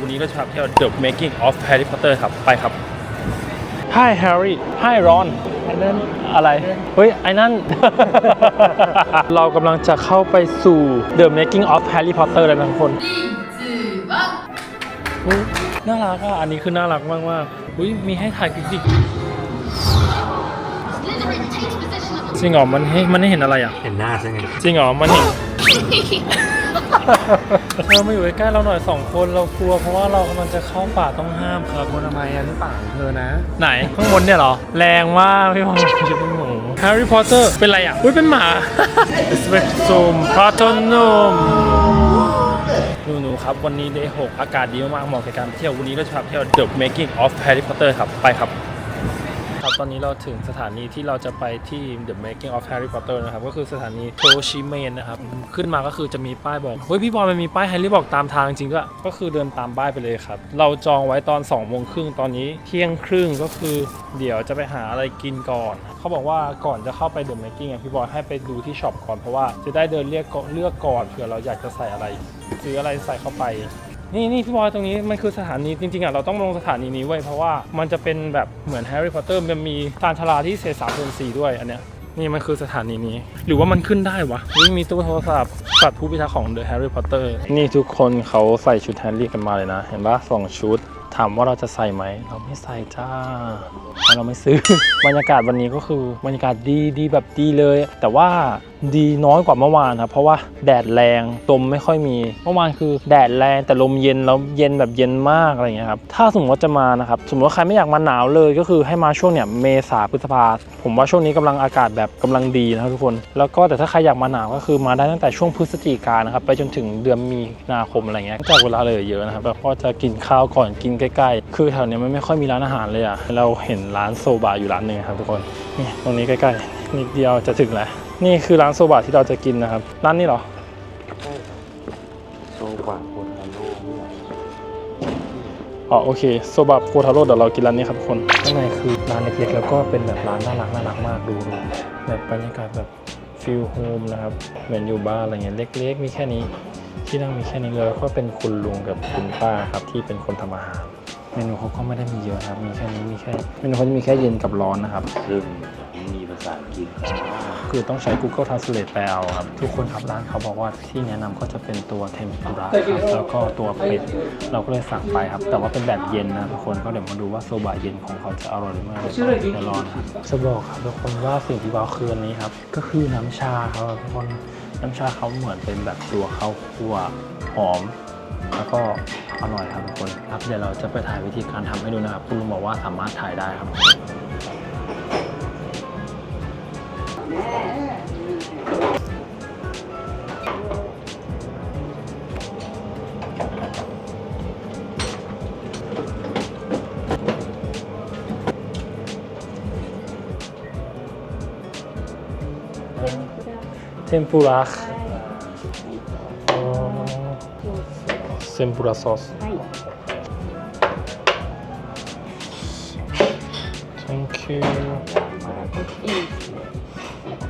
วันนี้เราจะพาไปเที่ยว The Making of Harry Potter ครับ ไปครับ Hi Harry Hi Ron ไอ้นั่นอะไร เฮ้ย ไอ้นั่น เรากำลังจะเข้าไปสู่ The Making of Harry Potter แล้วนะทุกคนอุ๊ยน่ารักอะ อันนี้คือน่ารักมากมากๆอุ้ยมีให้ถ่ายฟิสิกส์จริงเหรอมันให้มันให้เห็นอะไรอะ เห็นหน้าใช่ไงจริงเหรอมันเห็น เธอมาอยู่ใกล้ๆเราหน่อยสองคนเรากลัวเพราะว่าเรากำลังจะเข้าป่าต้องห้ามครับคนทำไมอะนี่ป่ากของเธอนะ ไหนข้างบนเนี่ยเหรอ แรงมากพี่พงศ์จะเป็นหมูแฮร์รี่พอตเตอร์เป็นไรอะ อุ้ยเป็นหมาสเปกซูมพาทอนนมหนูๆครับ วันนี้เดย์หกอากาศดีมากๆเหมาะกับการไปเที่ยววันนี้เราจะพาไปเที่ยว The Making of Harry Potter ครับ ไปครับ ครับตอนนี้เราถึงสถานีที่เราจะไปที่ The Making of Harry Potter นะครับ ก็คือสถานีโทชิเมนนะครับ ขึ้นมาก็คือจะมีป้ายบอก เฮ้ย พี่บอลมันมีป้ายแฮร์รี่บอกตามทางจริงด้วยก็คือเดินตามป้ายไปเลยครับ เราจองไว้ตอน2โมงครึ่งตอนนี้เที่ยงครึ่งก็คือเดี๋ยวจะไปหาอะไรกินก่อน เขาบอกว่าก่อนจะเข้าไป The Making อะพี่บอลให้ไปดูที่ช็อปก่อนเพราะว่าจะได้เดินเลือกเลือกก่อนเผื่อเราอยากจะใส่อะไรซื้ออะไรใส่เข้าไป นี่นี่พี่บอยตรงนี้มันคือสถานีจริงๆอะเราต้องลงสถานีนี้ไว้ยเพราะว่ามันจะเป็นแบบเหมือนแฮร์รี่พอตเตอร์มันมีทานชาลาที่เศษสามส่วนสี่ด้วยอันเนี้ยนี่มันคือสถานีนี้ หรือว่ามันขึ้นได้วะนี่มีตู้โทรศัพท์สัตว์ผู้พิทักษ์ของ The Harry Potter นี่ทุกคนเขาใส่ชุดแฮร์รี่กันมาเลยนะ เห็นปะสองชุด ถามว่าเราจะใส่ไหม เราไม่ใส่จ้าเพราะเราไม่ซื้อ บรรยากาศวันนี้ก็คือบรรยากาศดีดีแบบดีเลย แต่ว่า ดีน้อยกว่าเมื่อวานครับเพราะว่าแดดแรงลมไม่ค่อยมี เมื่อวานคือแดดแรงแต่ลมเย็นแล้วเย็นแบบเย็นมากอะไรอย่างเงี้ยครับถ้าสมมติว่าจะมานะครับสมมติว่าใครไม่อยากมาหนาวเลยก็คือให้มาช่วงเนี่ยเมษาพฤษภาผมว่าช่วงนี้กำลังอากาศแบบกำลังดีนะครับทุกคน แล้วก็แต่ถ้าใครอยากมาหนาวก็คือมาได้ตั้งแต่ช่วงพฤศจิกานะครับไปจนถึงเดือนมีนาคมอะไรเงี้ยก็จะเวลาเลยเยอะนะครับแบบก็จะกินข้าวก่อนกินใกล้ๆ คือแถวนี้มันไม่ค่อยมีร้านอาหารเลยอะเราเห็นร้านโซบะอยู่ร้านหนึ่งครับทุกคนนี่ตรงนี้ใกล้ๆนิดเดียวจะถึงแล้ว นี่คือร้านโซบะที่เราจะกินนะครับ ร้านนี้เหรอโซกว่าคนละโลกเนี่ยอ๋อโอเคโซบะโคทาโร่เดี๋ยวเรากินร้านนี้ครับทุกคนข้างในคือร้านเล็กๆแล้วก็เป็นแบบร้านน่ารักน่ารักมากดูดูแบบบรรยากาศแบบฟิลโฮมนะครับเหมือนอยู่บ้านอะไรเงี้ยเล็ก ๆ มีแค่นี้ที่นั่งมีแค่นี้เลยแล้วก็เป็นคุณลุงกับคุณป้าครับที่เป็นคนทำอาหาร เมนูเขาก็ไม่ได้มีเยอะครับ มีแค่นี้มีแค่เมนูเขาจะมีแค่เย็นกับร้อนนะครับซึ่งมีภาษาอังกฤษ คือต้องใช้ Google Translate แปลเอาครับ ทุกคนครับร้านเขาบอกว่าที่แนะนำก็จะเป็นตัวเทมปุระครับแล้วก็ตัวเป็ดเราก็เลยสั่งไปครับ แต่ว่าเป็นแบบเย็นนะทุกคนก็เดี๋ยวมาดูว่าโซบะเย็นของเขาจะอร่อยมากเดี๋ยวรอนะครับจะบอกครับทุกคนว่าสิ่งที่ว้าวคืออันนี้ครับ ก็คือน้ำชาครับทุกคนน้ำชาเขาเหมือนเป็นแบบตัวข้าวคั่วหอมแล้วก็อร่อยครับทุกคนครับเดี๋ยวเราจะไปถ่ายวิธีการทำให้ดูนะครับ คุณลุงบอกว่าสามารถถ่ายได้ครับ เทมปุระอ๋อเทมปุระซ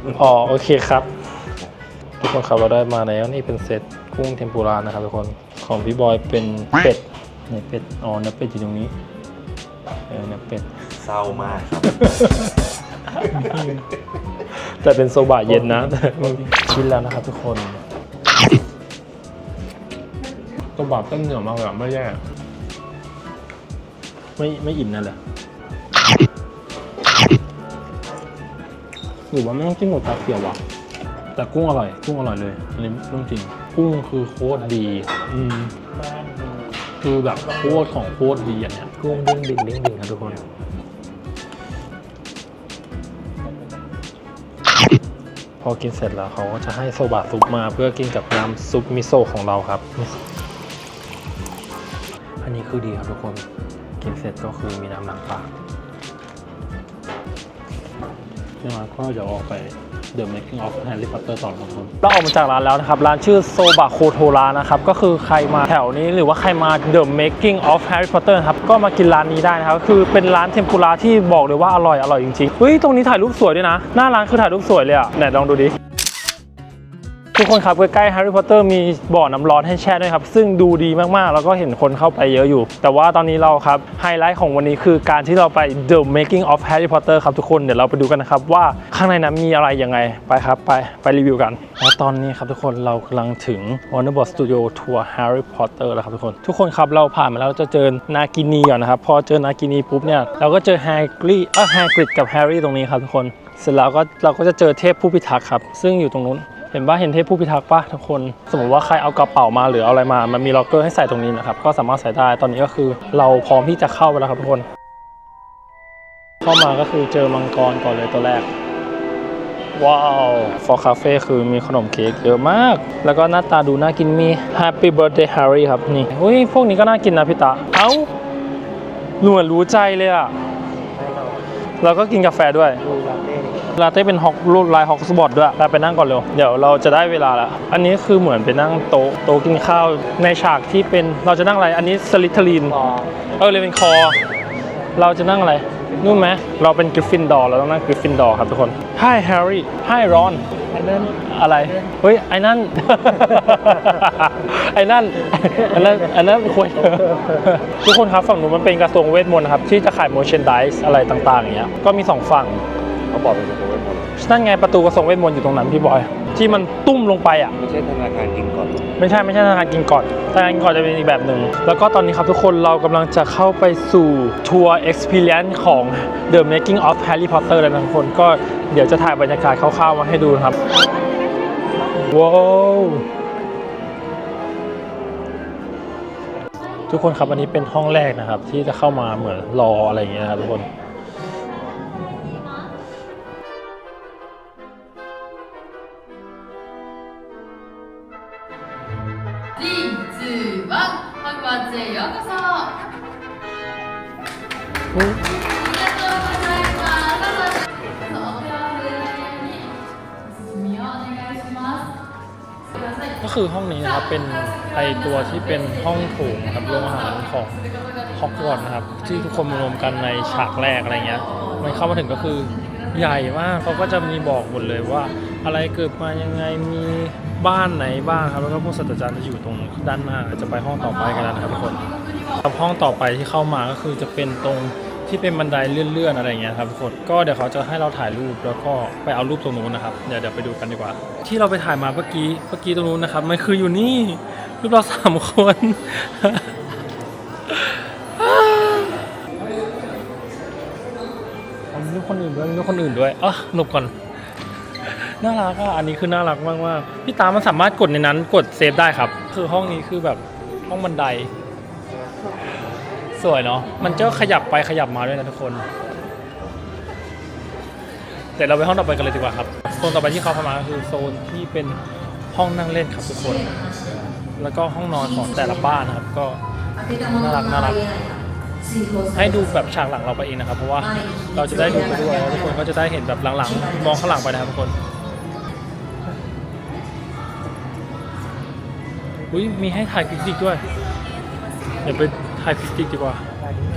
อส thank you อ๋อโอเคครับ ทุกคนครับเราได้มาแล้วนี่เป็นเซตกุ้งเทมปุระนะครับทุกคนของพี่บอยเป็นเป็ดเนื้อเป็ดอ๋อเนื้อเป็ดอยู่ตรงนี้เออเนื้อเป็ดเศร้ามากครับแต่เป็นโซบะเย็นนะแต่ชินแล้วนะครับทุกคนโซบะเต้นเหนียวมากเลยอะไม่แย่ไม่ไม่อิ่มนั่นแหละ หรือว่าไม่ต้องจิ้มกับชาเขียววะแต่กุ้งอร่อย กุ้งอร่อยเลยอันนี้เรื่องจริง กุ้งคือโคตรดี อืมคือแบบโคตรของโคตรดีอันเนี้ยกุ้งเด้งดึงเด้งดึงครับทุกคนพอกินเสร็จแล้วเขาก็จะให้โซบะซุปมาเพื่อกินกับน้ำซุปมิโซะของเราครับ อันนี้คือดีครับทุกคน กินเสร็จก็คือมีน้ำหลังปาก นี่มาก็เดี๋ยวออกไป The Making of Harry Potter ต่อครับทุกคนเราออกมาจากร้านแล้วนะครับ ร้านชื่อโซบะโคโทรานะครับ ก็คือใครมาแถวนี้หรือว่าใครมา The Making of Harry Potter ครับ ก็มากินร้านนี้ได้นะครับ คือเป็นร้านเทมปุระที่บอกเลยว่าอร่อยอร่อยจริงๆเฮ้ย ตรงนี้ถ่ายรูปสวยด้วยนะ หน้าร้านคือถ่ายรูปสวยเลยอะไหนลองดูดิ ทุกคนครับใกล้ๆแฮร์รี่พอตเตอร์มีบ่อน้ำร้อนให้แช่ด้วยครับ ซึ่งดูดีมากๆ แล้วก็เห็นคนเข้าไปเยอะอยู่ แต่ว่าตอนนี้เราครับ ไฮไลท์ของวันนี้คือการที่เราไป The Making of Harry Potter ครับทุกคนเดี๋ยวเราไปดูกันนะครับ ว่าข้างในนั้นมีอะไรยังไงไปครับ ไปไปรีวิวกันและตอนนี้ครับทุกคนเรากำลังถึง Warner Bros Studio Tour Harry Potter แล้วครับทุกคน ทุกคนครับเราผ่านมาแล้วจะเจอนากินีก่อนนะครับพอเจอนากินีปุ๊บเนี่ยเราก็เจอแฮร์รี่เออแฮร์กริดกับแฮร์รี่ตรงนี้ครับทุกคน เสร็จแล้วก็เราก็จะเจอเทพผู้พิทักษ์ครับซึ่งอยู่ตรงนู้น เห็นป่ะเห็นเทพผู้พิทักษ์ป่ะทุกคน สมมติว่าใครเอากระเป๋ามาหรือเอาอะไรมา มันมีล็อกเกอร์ให้ใส่ตรงนี้นะครับ ก็สามารถใส่ได้ ตอนนี้ก็คือเราพร้อมที่จะเข้าไปแล้วครับทุกคน เข้ามาก็คือเจอมังกรก่อนเลยตัวแรก ว้าวฟอร์คาเฟ่คือมีขนมเค้กเยอะมาก แล้วก็หน้าตาดูน่ากินมี Happy Birthday Harry ครับนี่อุ้ยพวกนี้ก็น่ากินนะพี่ตาเอ้าหมือนรู้ใจเลยอะเราก็กินกาแฟด้วย ลาเต้เป็นฮอกรูดลายฮอกสปอตด้วยไปไปนั่งก่อนเร็ว เดี๋ยวเราจะได้เวลาแล้วอันนี้คือเหมือนไปนั่งโต๊ะโต๊ะกินข้าวในฉากที่เป็นเราจะนั่งอะไร อันนี้สลิทลีนเออเลยเป็นคอ เราจะนั่งอะไรนู่นไหมเราเป็นกริฟฟินดอร์เราต้องนั่งกริฟฟินดอร์ครับทุกคน Hi Harry Hi Ron ไอ้นั่นอะไร เฮ้ย ไอ้นั่น ไอ้นั่นไอ้นั่นไอ้นั่นควรทุกคนครับฝั่งนู้นมันเป็นกระทรวงเวทมนต์นะครับ ที่จะขายโมชั่นดิสอะไรต่างๆอย่างเงี้ย ก็มีสองฝั่ง เขาบอกเป็นตัวเวทมนต์นั่นไงประตูกระทรวงเวทมนต์อยู่ตรงนั้นพี่บอย ที่มันตุ้มลงไปอะ ไม่ใช่ธนาคารกินก่อน ไม่ใช่ไม่ใช่ธนาคารกินก่อนธนาคารกินก่อนจะเป็นอีกแบบหนึ่ง แล้วก็ตอนนี้ครับทุกคนเรากำลังจะเข้าไปสู่ทัวร์ experience ของ The Making of Harry Potter แล้วนะทุกคนก็เดี๋ยวจะถ่ายบรรยากาศคร่าวๆมาให้ดูนะครับว้าวทุกคนครับอันนี้เป็นห้องแรกนะครับ ที่จะเข้ามาเหมือนรออะไรอย่างเงี้ยนะครับทุกคน ตัวที่เป็นห้องโถงครับโรงอาหารของฮอกวอตส์นะครับ ที่ทุกคนมารวมกันในฉากแรกอะไรเงี้ยมันเข้ามาถึงก็คือใหญ่มากเขาก็จะมีบอกหมดเลยว่า อะไรเกิดมายังไงมีบ้านไหนบ้างครับแล้วก็พวกศาสตราจารย์จะอยู่ตรงด้านหน้าจะไปห้องต่อไปกันนะครับทุกคนครับห้องต่อไปที่เข้ามาก็คือจะเป็นตรง ที่เป็นบันไดเลื่อนๆอะไรเงี้ยครับทุกคนก็เดี๋ยวเขาจะให้เราถ่ายรูปแล้วก็ไปเอารูปตรงนู้นนะครับเดี๋ยวเดี๋ยวไปดูกันดีกว่า ที่เราไปถ่ายมาเมื่อกี้เมื่อกี้ตรงนู้นนะครับมันคืออยู่นี่รูปเราสามคนมีรูปคนอื่นด้วยมีรูปคนอื่นด้วยอะหลบก่อนน่ารักอะอันนี้คือน่ารักมากมากพี่ตามันสามารถกดในนั้นกดเซฟได้ครับ คือห้องนี้คือแบบห้องบันได สวยเนาะมันจะขยับไปขยับมาด้วยนะทุกคนเดี๋ยวเราไปห้องต่อไปกันเลยดีกว่าครับโซนต่อไปที่เขาพามาคือโซนที่เป็นห้องนั่งเล่นครับทุกคน แล้วก็ห้องนอนของแต่ละบ้านนะครับ ก็น่ารักน่ารักให้ดูแบบฉากหลังเราไปเองนะครับ เพราะว่าเราจะได้ดูไปด้วยทุกคนก็จะได้เห็นแบบหลังๆ มองข้างหลังไปนะครับทุกคนอุ้ยมีให้ถ่ายพิกติกด้วยเดี๋ยวไป ถ่ายพิกติกดีกว่า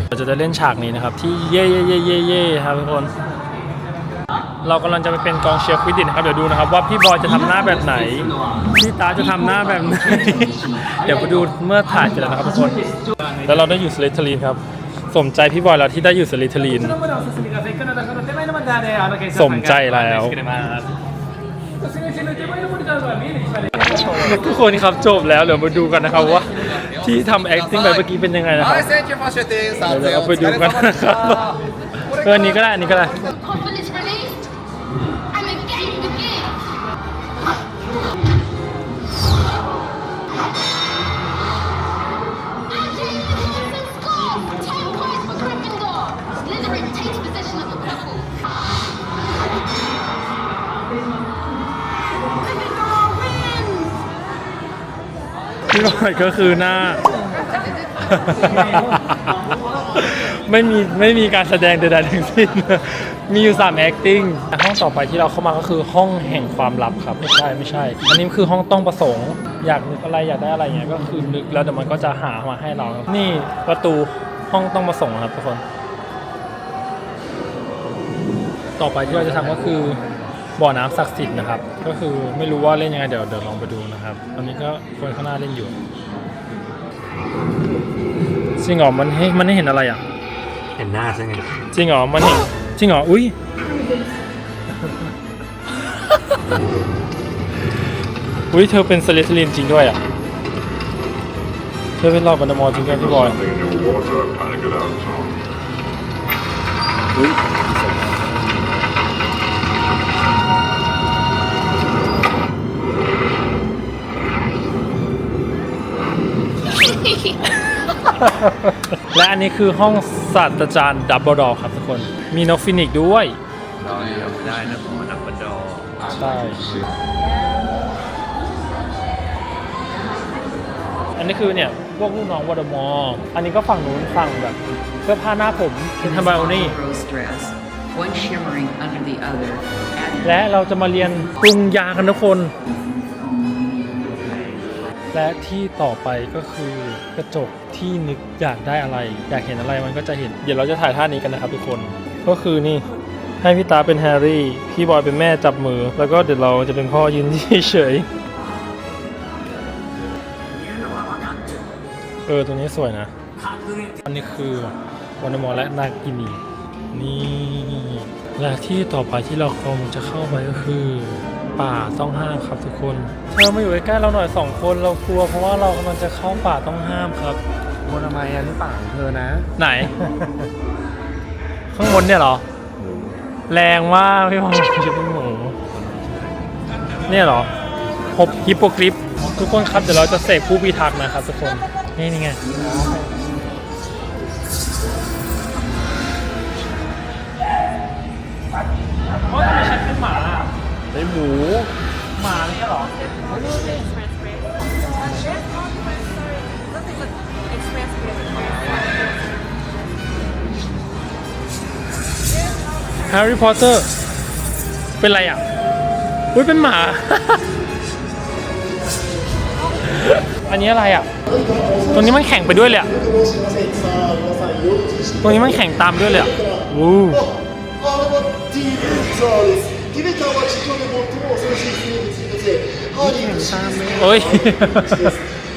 เราจะได้เล่นฉากนี้นะครับ ที่เย่เย่เย่เย่เย่ครับทุกคน เรากำลังจะไปเป็นกองเชียร์ควิดดินนะครับ เดี๋ยวดูนะครับ ว่าพี่บอยจะทำหน้าแบบไหน พี่ตาจะทำหน้าแบบไหน เดี๋ยวไปดูเมื่อถ่ายเสร็จแล้วนะครับทุกคน แล้วเราได้อยู่สลิทลีนครับ สมใจพี่บอยแล้วที่ได้อยู่สลิทลีน สมใจแล้วทุกคนครับจบแล้วเดี๋ยวมาดูกันนะครับว่า ที่ทำ acting ไปเมื่อกี้เป็นยังไงนะครับ はい、選挙ファッション店さん เดี๋ยว で เรา お ไป 疲 ดู れ กัน 様で นะ し ครับ た。 เอออันนี้ก็ได้อันนี้ก็ได้ Confidence released พี่อยก็คือหน้า ไม่มีไม่มีการแสดงใดๆทั้งสิ้น มีอยู่ 3 acting ห้องต่อไปที่เราเข้ามาก็คือห้องแห่งความลับครับไม่ใช่ไม่ใช่ อันนี้คือห้องต้องประสงค์ อยากนึกอะไรอยากได้อะไรเงี้ยก็คือนึกแล้วเดี๋ยวมันก็จะหามาให้เรา นี่ประตูห้องต้องประสงค์ครับทุกคน ต่อไปที่เราจะทำก็คือ บ่อน้ำศักดิ์สิทธิ์นะครับ ก็คือไม่รู้ว่าเล่นยังไงเดี๋ยวเดี๋ยวลองไปดูนะครับตอนนี้ก็คนข้างหน้าเล่นอยู่จริงเหรอมันให้มันให้เห็นอะไรอะ เห็นหน้าใช่ไงจริงเหรอมันเห็นจริงเหรออุ้ยอุ้ยเธอเป็นสเลสลินจริงด้วยอะเธอเป็นรอบบันดามอลจริงด้วยพี่บอยอุ้ย และอันนี้คือห้องศาสตราจารย์ดับเบิลดอครับทุกคน มีนกฟินิกซ์ด้วยรอเดี๋ยวไม่ได้นะขอนักบันดอใช่ อันนี้คือเนี่ยพวกลูกน้องวอร์มอ อันนี้ก็ฝั่งนู้นฝั่งแบบเสื้อผ้าหน้าผมเป็นทำไบโอนี่ rose dress, one shimmering under the other. And และเราจะมาเรียนปรุงยากันทุกคน และที่ต่อไปก็คือกระจกที่นึกอยากได้อะไร อยากเห็นอะไรมันก็จะเห็น เดี๋ยวเราจะถ่ายท่านี้กันนะครับทุกคน ก็คือนี่ให้พี่ตาเป็นแฮร์รี่ พี่บอยเป็นแม่จับมือ แล้วก็เดี๋ยวเราจะเป็นพ่อยืนเฉยๆเออตรงนี้สวยนะ อันนี้คือวันมอลและนากินีนี่ และที่ต่อไปที่เราคงจะเข้าไปก็คือ ป่าต้องห้ามครับทุกคนเธอมาอยู่ใกล้ๆเราหน่อยสองคนเรากลัว เพราะว่าเรากำลังจะเข้าป่าต้องห้ามครับคนทำไมอันนี้ป่าของเธอนะ ไหน ข้างบนเนี่ยเหรอ แรงมากพี่พงศ์จะเป็นหมูเนี่ยเหรอพบฮิปโปกริปทุกคนครับเดี๋ยวเราจะเสกผู้พิทักษ์นะครับทุกคนนี่นี่ไง เป็นหมูหมาเนี่ยเหรอ แฮร์รี่พอตเตอร์ เป็นไรอะ อุ้ยเป็นหมา อันนี้อะไรอะตัวนี้มันแข่งไปด้วยเลยอะตัวนี้มันแข่งตามด้วยเลยอะ วู้ ディベターは地上で最も恐ろしい生物にとってハーリーの真実のおい。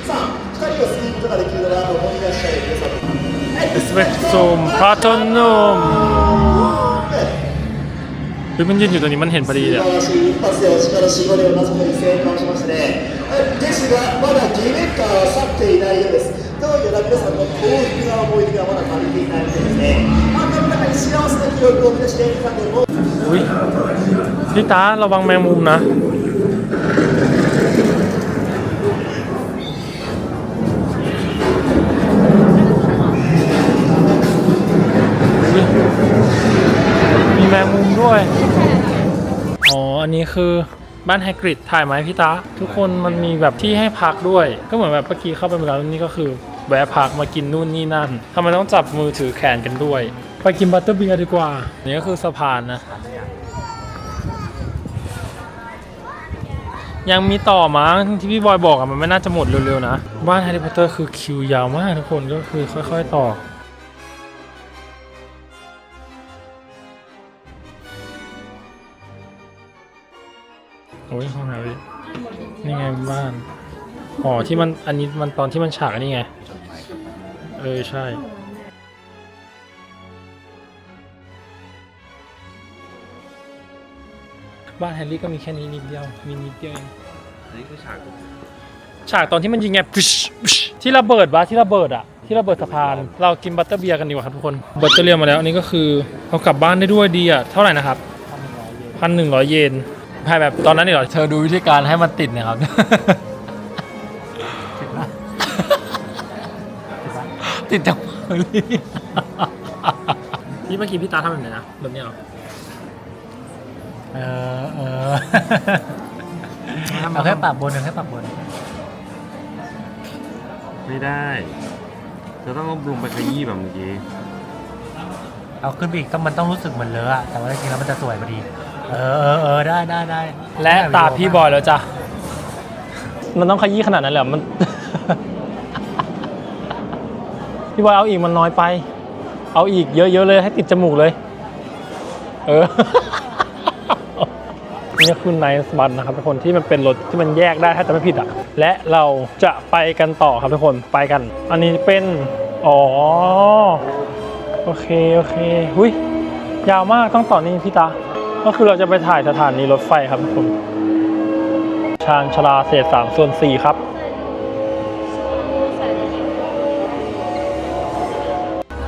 さあ2人を救うことができるなら思い出したい。皆さん Es wirkt so Paton um. 部分人事と2万変パリーだ。ですが、まだディベッターは去ってい。ない。ようです。どの。と。 พี่ตาระวังแมงมุมนะมีแมงมุมด้วย อ๋อ อันนี้คือบ้านไฮกริดถ่ายไหมพี่ตา ทุกคนมันมีแบบที่ให้พักด้วย ก็เหมือนแบบเมื่อกี้เข้าไปเมื่อกี้นี่ก็คือแวะพักมากินนู่นนี่นั่นทำไมต้องจับมือถือแขนกันด้วย ไปกินบัตเตอร์เบียร์ดีกว่า นี่ก็คือสะพานนะ ยังมีต่อมั้งที่พี่บอยบอกอะมันไม่น่าจะหมดเร็วๆนะ บ้านแฮร์รี่พอตเตอร์คือคิวยาวมากทุกคนก็คือค่อย ๆ ต่อโอ้ยห้องแฮร์รี่นี่ไงบ้านอ๋อที่มันอันนี้มันตอนที่มันฉากนี่ไง เออใช่ บ้านแฮร์รี่ก็มีแค่นี้นิดเดียว มีนิดเดียวเองอันนี้คือฉากฉากตอนที่มันยิงไงปุ๊ชปุ๊ชที่ระเบิดวะที่ระเบิดอะที่ระเบิดสะพาน เรากินบัตเตอร์เบียร์กันดีกว่าครับทุกคน บัตเตอร์เบียร์มาแล้วอันนี้ก็คือเอากลับบ้านได้ด้วยดีอะเท่าไหร่นะครับพันหนึ่งร้อยเยนให้แบบตอนนั้นนี่เหรอ เธอดูวิธีการให้มันติดนะครับ ติดจังเลยนี่เมื่อกี้พี่ตาทำแบบไหนนะแบบนี้เหรอ เออเออเอาแค่ปรับบนเอาแค่ปรับบน ไม่ได้เธอต้องเอาลงไปขยี้แบบเมื่อกี้เอาขึ้นไปอีกต้องมันต้องรู้สึกเหมือนเลอะอะแต่ว่าจริงๆแล้วมันจะสวยพอดี เออเออเออได้ได้ได้และตาพี่บอยแล้วจ้ะ มันต้องขยี้ขนาดนั้นเลยเหรอมัน พี่บอยเอาอีกมันน้อยไป เอาอีกเยอะๆเลยให้ติดจมูกเลย เออ นี่คือไนส์บันนะครับทุกคนที่มันเป็นรถที่มันแยกได้ถ้าจะไม่ผิดอะ และเราจะไปกันต่อครับทุกคนไปกัน อันนี้เป็นอ๋อโอเคโอเคหุยยาวมากต้องต่อนี่พี่ตา ก็คือเราจะไปถ่ายสถานีรถไฟครับทุกคนชานชาลาเศษสามส่วนสี่ครับ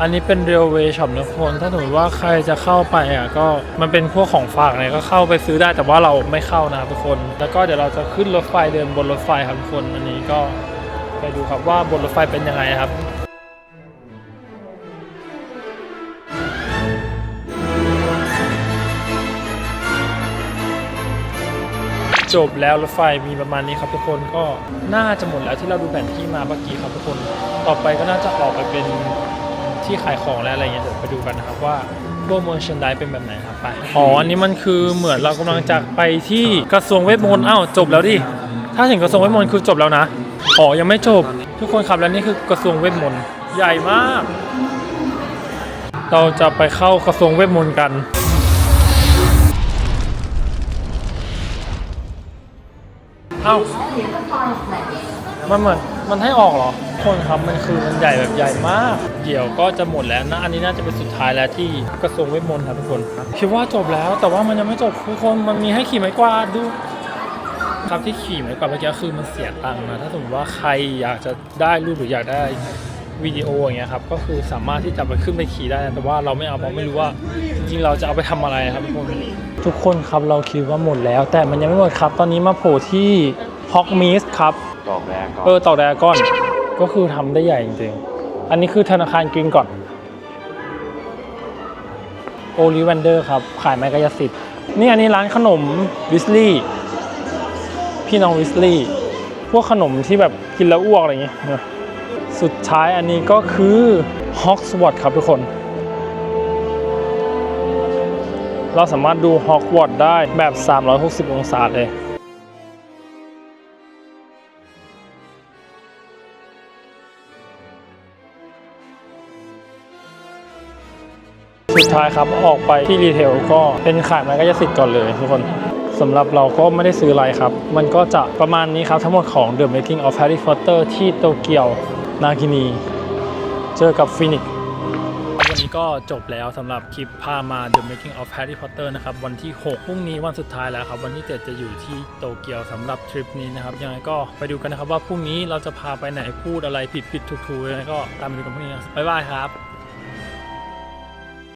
อันนี้เป็น railway shop นะทุกคนถ้าสมมติว่าใครจะเข้าไปอะก็มันเป็นพวกของฝากอะไรก็เข้าไปซื้อได้แต่ว่าเราไม่เข้านะทุกคน แล้วก็เดี๋ยวเราจะขึ้นรถไฟเดินบนรถไฟครับทุกคนอันนี้ก็ไปดูครับว่าบนรถไฟเป็นยังไงครับจบแล้วรถไฟมีประมาณนี้ครับทุกคนก็น่าจะหมดแล้วที่เราดูแผนที่มาเมื่อกี้ครับทุกคน ต่อไปก็น่าจะออกไปเป็น ที่ขายของและอะไรเงี้ยเดี๋ยวไปดูกันนะครับว่าพวกมอนชันไดเป็นแบบไหนครับไปอ๋ออันนี้มันคือเหมือนเรากำลังจะไปที่กระทรวงเวทมนต์อ้าวจบแล้วดิถ้าถึงกระทรวงเวทมนต์คือจบแล้วนะอ๋อยังไม่จบ ทุกคนครับและนี่คือกระทรวงเวทมนต์ใหญ่มาก เราจะไปเข้ากระทรวงเวทมนต์กันเอ้า มันเหมือนมันให้ออกเหรอ คนครับมันคือมันใหญ่แบบใหญ่มาก เดี๋ยวก็จะหมดแล้วนะ อันนี้น่าจะเป็นสุดท้ายแล้วที่กระทรวงเวทมนต์ครับทุกคน คิดว่าจบแล้วแต่ว่ามันยังไม่จบทุกคน มันมีให้ขี่ไม้กวาดดูครับที่ขี่ไม้กวาดเมื่อกี้คือมันเสียตังค์นะ ถ้าสมมติว่าใครอยากจะได้รูปหรืออยากได้วิดีโออย่างเงี้ยครับ ก็คือสามารถที่จะไปขึ้นไปขี่ได้นะแต่ว่าเราไม่เอาเพราะไม่รู้ว่าจริงๆเราจะเอาไปทำอะไรครับทุกคน ทุกคนครับเราคิดว่าหมดแล้ว แต่มันยังไม่หมดครับ ตอนนี้มาโผล่ที่ฮอกมิสครับ ตอกแรกก่อนเออต่อแดก้อน ก็คือทำได้ใหญ่จริงๆ อันนี้คือธนาคารกรีนก่อน โอลิเวนเดอร์ครับ ขายไม้กายสิทธิ์ นี่อันนี้ร้านขนมวิสลี่ พี่น้องวิสลี่ พวกขนมที่แบบกินแล้วอ้วกอะไรอย่างเงี้ยนะสุดท้ายอันนี้ก็คือฮอกสวอตครับทุกคน เราสามารถดูฮอกวอตได้แบบ 360 องศาเลย สุดท้ายครับออกไปที่รีเทลก็เป็นขายไม้กายสิทธิ์ก่อนเลยทุกคนสำหรับเราก็ไม่ได้ซื้ออะไรครับ มันก็จะประมาณนี้ครับทั้งหมดของ The Making of Harry Potter ที่โตเกียวนากินีเจอกับฟินิกวันนี้ก็จบแล้วสำหรับคลิปพามา The Making of Harry Potter นะครับ วันที่ 6 พรุ่งนี้วันสุดท้ายแล้วครับ วันที่ 7 จะอยู่ที่โตเกียวสำหรับทริปนี้นะครับ ยังไงก็ไปดูกันนะครับว่าพรุ่งนี้เราจะพาไปไหนพูดอะไรผิดผิดถูกถูกยังไงก็ตามไปดูกันพรุ่งนี้นะบ๊ายบายครับ